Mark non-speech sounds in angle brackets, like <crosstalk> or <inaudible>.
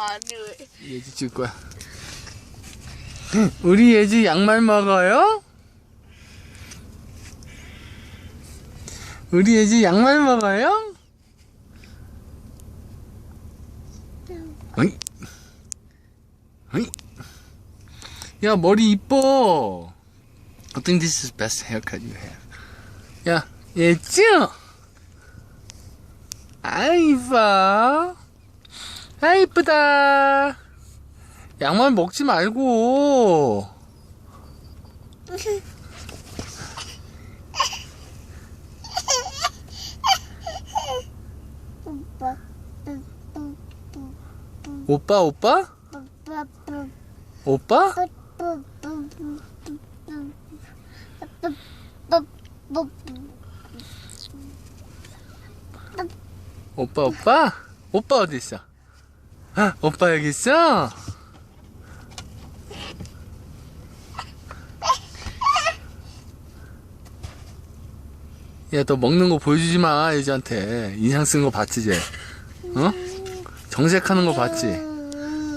아니 예지 줄 거야. <laughs> 우리 예지 양말 먹어요? 우리 예지 양말 먹어요? 어이? 어이? 야 머리 이뻐. I think this is best haircut you have. 야 예지? 아 이뻐. 아 이쁘다. 양말 먹지 말고. 오빠 오빠 오빠? 오빠? 오빠 오빠? 오빠 어디 있어? 아, 오빠 여기 있어? 야, 너 먹는 거 보여주지 마, 예지한테. 인상 쓴 거 봤지, 쟤? 어? 정색하는 거 봤지?